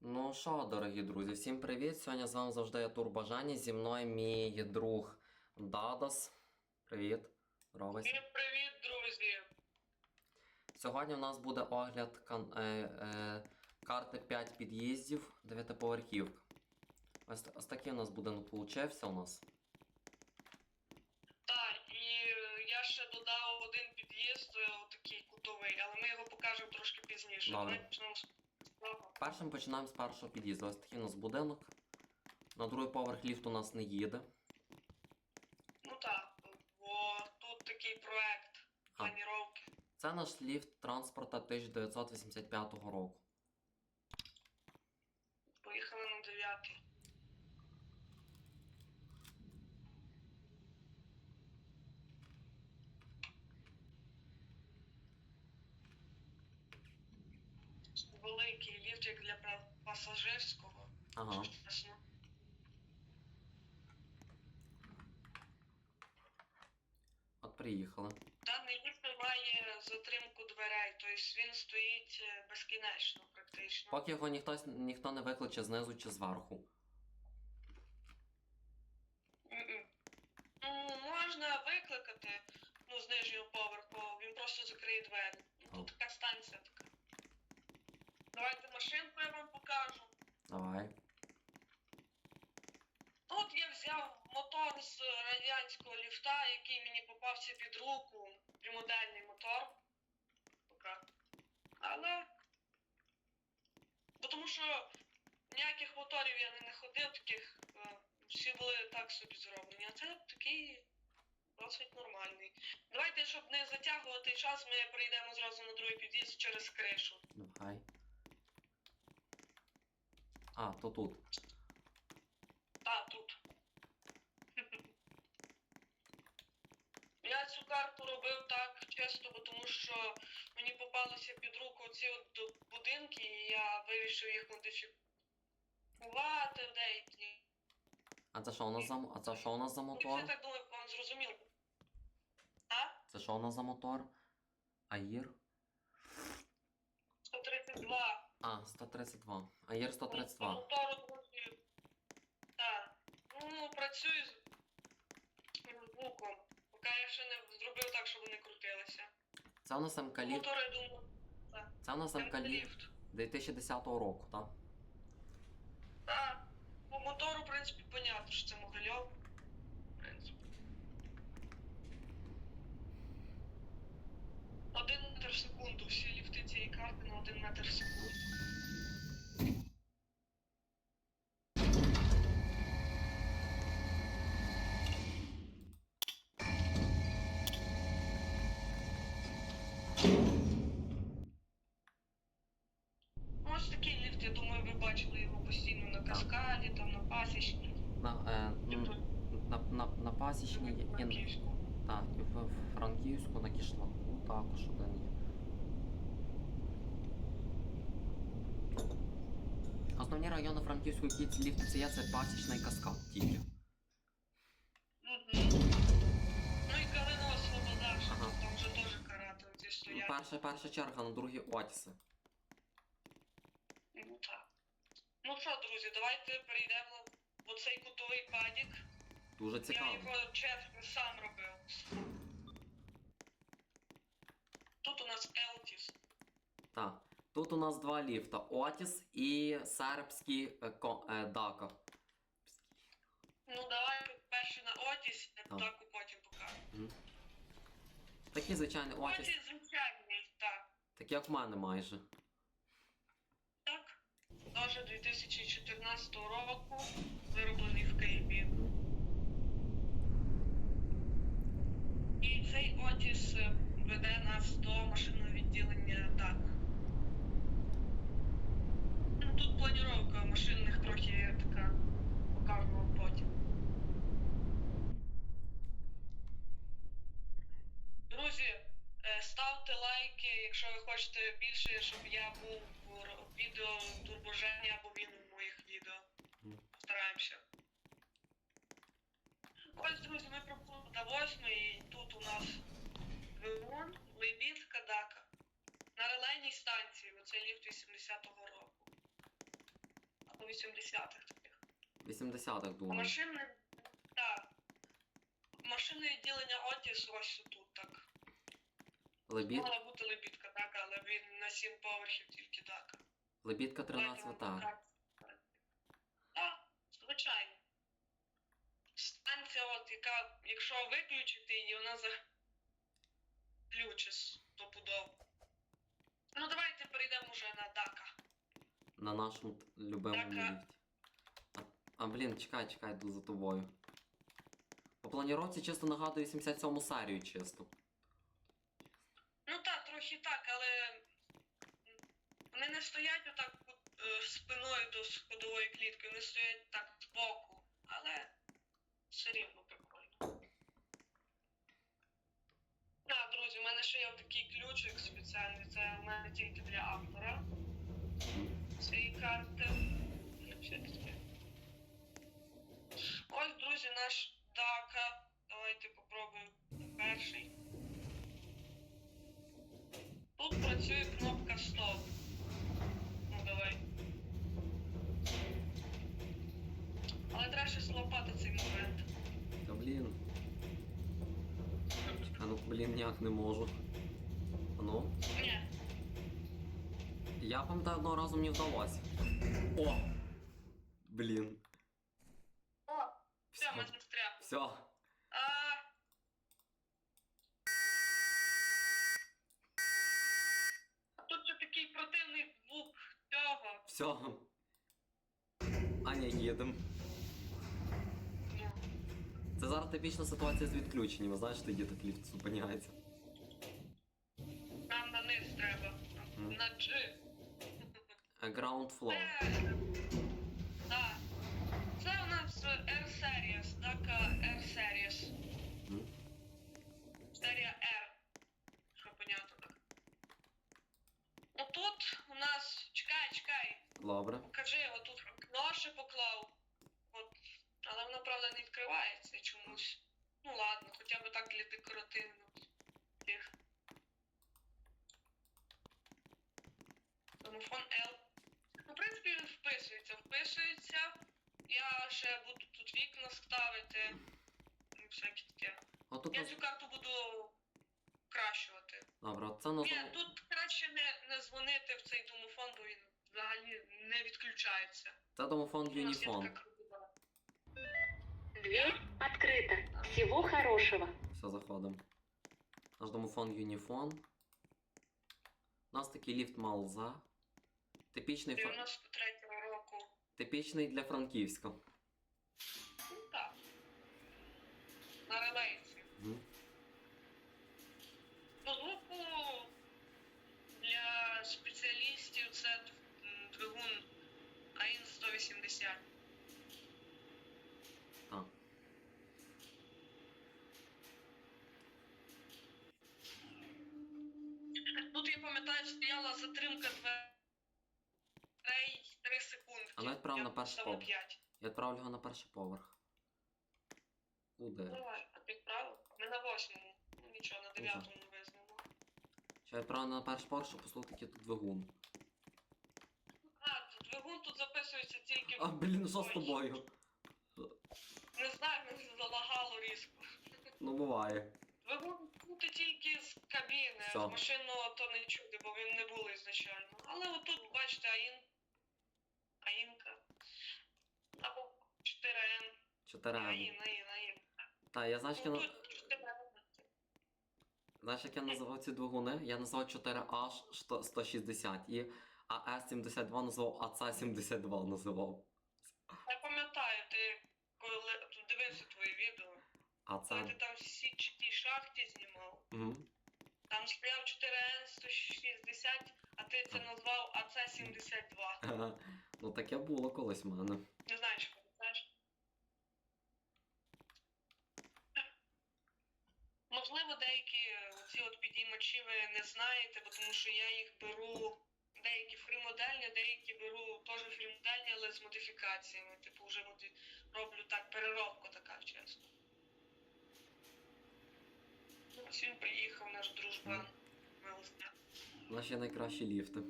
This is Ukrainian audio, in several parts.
Ну що, дорогі друзі, всім привіт! Сьогодні з вами завжди я Турбажані. Зі мною мій друг Дадас. Привіт. Здоровайся. Всім привіт, друзі! Сьогодні у нас буде огляд кан- е, е, карти 5 під'їздів 9-поверхівка. Ось, ось такий у нас будинок получився у нас. Так, і е, я ще додав один під'їзд, е, такий кутовий, але ми його покажемо трошки пізніше. Добре. Почнемо з. Першим починаємо з першого під'їзду. Ось такий у нас будинок. На другий поверх ліфт у нас не їде. Ну так, бо тут такий проект планіровки. Це наш ліфт транспорта 1985 року. Великий ліфт як для пасажирського. Ага. От приїхали. Даний ліфт має затримку дверей, тобто він стоїть е, безкінечно практично. Поки його ніхто, ніхто не викличе знизу чи зверху. Ну, можна викликати ну, з нижнього поверху, він просто закриє двері. Ну, Тут така станція така. Давайте машинку я вам покажу. Давай. Тут я взяв мотор з радянського ліфта, який мені попався під руку. Примодельний мотор. Пока. Але. Бо тому що ніяких моторів я не знаходив, таких е, всі були так собі зроблені. А це такий досить нормальний. Давайте, щоб не затягувати час, ми перейдемо зразу на другий під'їзд через кришу. Давай. А, то тут. Та, тут. Я цю карту робив так чисто, бо тому що мені попалися під руку ці от будинки, і я вирішив їх модифікувати в деякі. А це що у нас за м- А це що у нас за мотор? я так думаю, вам зрозуміло. А? Це що у нас за мотор? Аїр? 132. А, 132. Аїр 132. Мотору друзі. Так. Ну, працюю з звуком. Поки я ще не зробив так, щоб вони крутилися. Це у нас МК ліфт. Мотори, думаю, Це у нас МК ліфт ліфт. 2010 року, так? Так. По мотору, в принципі, понятно, що це Могильов. В принципі. Один метр в секунду. Всі ліфти цієї карти на один метр в секунду. Ось такий ліфт, я думаю, ви бачили його постійно на каскаді, там на пасічні, На, е, м, на, на, на пасічній і, Франківську. так, і в, в Франківську на Кішлаку також один є. Основні райони Франківської ліфти це є, це пасічна і каскад тільки. Ну і Калино Слобода, Ага. там вже теж ці стоять. Перша, перша черга, на другій Отіси. Ну так. Ну що, друзі, давайте перейдемо в оцей кутовий падік. Дуже Я цікаво. його чесно сам робив. Тут у нас Елтіс. Так. Тут у нас два ліфта: Отіс і сербський е, ко- е, Дака. Ну давай перший на Отіс, я Так. таку потім покажу. Такий звичайний Отіс, Отіс звичайний, так. такий як в мене майже. Так. Теж 2014 року вироблений в Києві. І цей Отіс е, веде нас до машинного відділення так. Ну, тут планіровка машинних трохи така покажу потім. Друзі, е, ставте лайки, якщо ви хочете більше, щоб я був в відео турбоження або він у моїх відео. Мгм. Стараємося. Ось, друзі, ми прибули до восьмої, і тут у нас двигун, Лебід, Кадака. На релейній станції, оце ліфт 80-го року. у 80-х таких. 80-х А думаю. машини, так. Машинне відділення Отіс ось тут так. Лебід... Мала бути лебідка, так, але він на 7 поверхів тільки так. Лебідка 13. Так, звичайно. Станція, от, яка, якщо виключити її, вона заключить стопудово. Ну, давайте перейдемо вже на Дака. На нашому любимому ліфті. А, а блін, чекай, чекай, йду за тобою. По планіровці чисто нагадує 77 серію чисто. Ну так, трохи так, але вони не стоять отак е, спиною до сходової клітки, вони стоять так збоку, але все рівно прикольно. Так, друзі, у мене ще є такий ключик спеціальний, це у мене тільки для автора цієї карти. Ось, друзі, наш Дака. Давайте попробуємо перший. Тут працює кнопка стоп. Ну давай. Але треба ще злопати цей момент. Та блін. Ну блін, ніяк не можу. Ну. Ні. Я пам'ятаю, одного разу мені вдалося. О! Блін. О, все, ми застрягли. Все. А... Тут же такий противний звук цього. Все. Аня, їдем. Ну, Це зараз типічна ситуація з відключенням. Знаєш, тоді так ліфт зупиняється. нам на низ треба. Мгм. На G. А Ground floor. Це... Так. Це у нас R-Series, так, R-Series. М? Серія R. Що понятно так. Отут у нас. Чекай, чекай. Добре. Покажи, отут ноші поклав. Але не відкривається чомусь. Ну ладно, хоча б так для декоративних. тих. Домофон L. Ну, в принципі, він вписується, вписується. Я ще буду тут вікна ставити. І всяке таке. Отут Я нас... цю карту буду кращувати. Добре, от це нас... Ні, тут краще не, не дзвонити в цей домофон, бо він взагалі не відключається. Це домофон У нас є Юніфон. така. Дверь открыта. Всего хорошего. Все, заходимо. Наш домофон Юнифон. У нас такий ліфт Малза. Типічний фра... 93-го року. Типічний для Франківська. Ну так. На релейці. Угу. По для спеціалістів це двигун АІН-180. Стояла затримка дверей 3 секунди. А навіть право на перший поверх. 5. Я відправлю його на перший поверх. Куди? Давай, а ти відправив? Ми на восьмому. Ну нічого, на дев'ятому не визнано. Ще я відправлю на перший поверх, щоб послухати який тут двигун. А, двигун тут записується тільки А, блін, що з Ой. тобою? Не знаю, мене залагало різко. Ну буває. Двигун чути тільки з кабіни, машинного то не чути, бо він не було ізначально. Але отут, бачите, АІН. АІНка. Або 4Н. 4 М. АІН, АІН, АІН. Та, я знаєш, як Ну на- тут 4Н. знаєш, як я називав ці двигуни? Я назвав 4H 160 і АС-72 назвав АЦ-72 називав. Я пам'ятаю, ти коли дивився твої відео, АЦ... коли ти там всі чи тій шахті знімав. Мгм. Стояв 4N 160, а ти це назвав АЦ-72. Ну таке було колись в мене. Не знаю, чи пам'ятаєш. Можливо, деякі ці от підіймачі ви не знаєте, бо тому що я їх беру. Деякі фрімодельні, деякі беру теж фрімодельні, але з модифікаціями. Типу вже роблю так, переробка така чесно. Ось він приїхав, наш дружбан. Велосипед. Наші найкращі ліфти.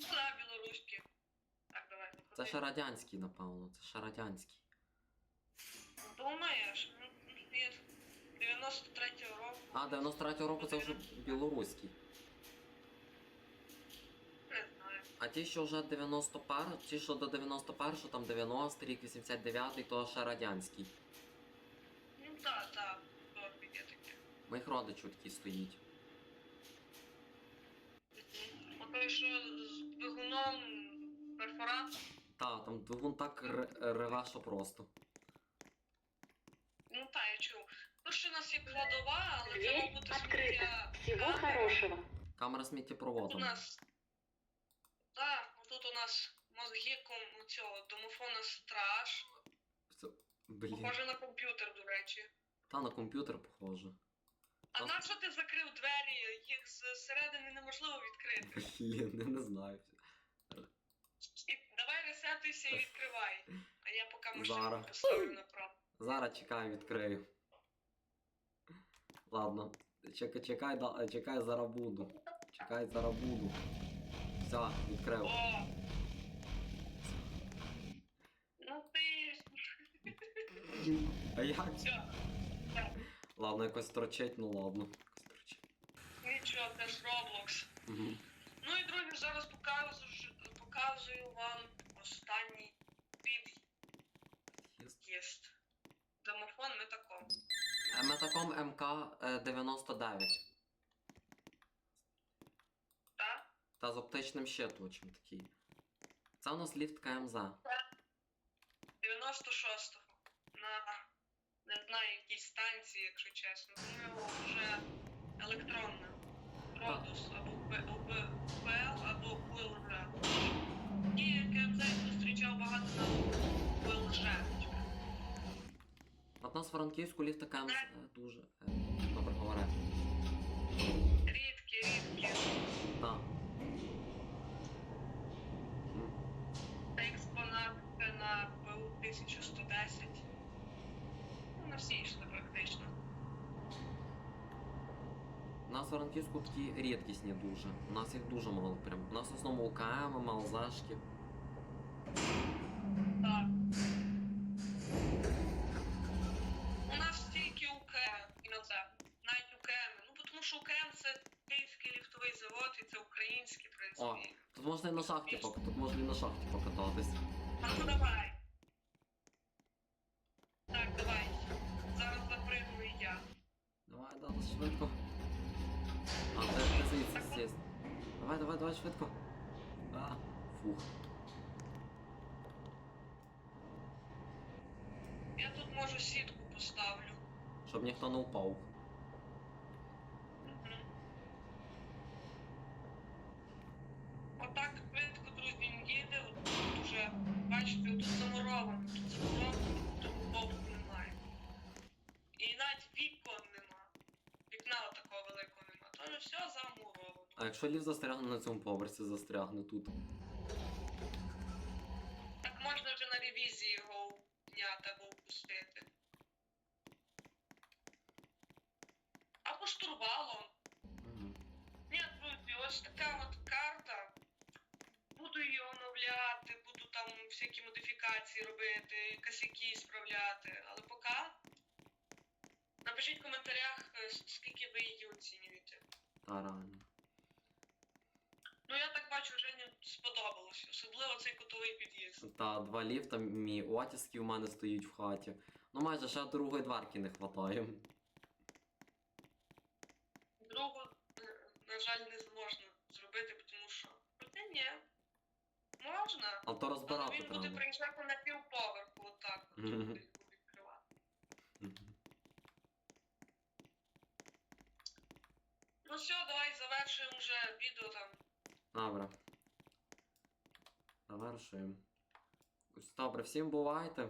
Да, білоруські. Це ще радянський, напевно. Це ще радянський. Думаєш? Ну, Від 93-го року. А, 93-го року це вже білоруський. Не знаю. А ті, що вже 91, ті, що до 91, там 90 рік, 89-й, то ще радянський. Ну так, так, добре, є таке. Моїх родичів такі стоїть. А що з двигуном перфоратор, Та, там двигун так реве, що просто. ну та я чув. Ну що у нас є кладова, але це Дверь мав бути открыта. сміття. Всего камера. хорошего. Камера Тут у нас. Так, тут у нас мозги ком цього домофона страж. Це- Блін. Похоже на комп'ютер, до речі. Та на комп'ютер похоже. А нащо ти закрив двері? Їх зсередини неможливо відкрити. Я не знаю. І давай ресетуйся і відкривай. А я поки машину Зараз. поставлю направо. Зараз чекай, відкрию. Ладно. Чекай, чекай, да- чекай, зараз буду. Чекай, зараз буду. Все, відкрив. О! Ну ти. А як? Все. Ладно, якось торчить, ну ладно. Якось торчить. Нічого, це ж Roblox. Угу. Ну і друзі, зараз показую, показую вам останній під'їзд. Домофон метаком. Метаком МК-99. Так? Та з оптичним щитувачем такий. Це у нас ліфт КМЗ. 96-го. Не знаю якій станції, якщо чесно. Думаю, вже електронна. Родус або ПЛ, або УЛЖ. І КМЗ я зустрічав багато на УЛЖ. От нас в Франківську ліфт КМЗ е, дуже. е, Добре, говори. Рідкі, рідкі. Так. Експонат на ПУ 1110. Ну, йшли практично. У нас в Франківську такі рідкісні дуже. У нас їх дуже мало прям. У нас в основному УКМ, МЛЗшки. Так. У нас тільки УКМ і на це. Навіть УКМ. Ну, тому що УКМ це Київський ліфтовий завод і це український, в принципі. Тут можна і на шахті пок... тут можна і на шахті покататись. А ну швидко. А, це звідси сість. Давай, давай, давай, швидко. А, фух. Я тут можу сітку поставлю. Щоб ніхто не упав. Мгм. Отак швидко, друзі, він їде. От Тут уже, бачите, тут замуровано, тут замуровано, тут бобу немає. І навіть вікон нема. Вікна такого великого нема. То не все замуровано. А якщо ліфт застрягне на цьому поверсі, застрягне тут. Так можна вже на ревізії його зняти або впустити. Або штурвалом. Мгм. Ні, друзі, ось така от карта. Буду її оновляти, буду там всякі модифікації робити, косяки справляти. Але поки напишіть в коментарях, е, скільки ви її оцінюєте. Та реально. Ну я так бачу, Жені сподобалось, особливо цей кутовий під'їзд. Та два ліфта, мій отіски в мене стоїть в хаті. Ну майже ще другої дверки не хватає. Другу, на жаль, не зможна зробити, тому що. Хоча ні. Можна. А то Але розбирати він буде приїжджати на півповерху, отак. от, Мгм. буде відкривати. Мгм. Ну все, давай завершуємо вже відео там. Добре. Завершуємо. Добре, всім бувайте.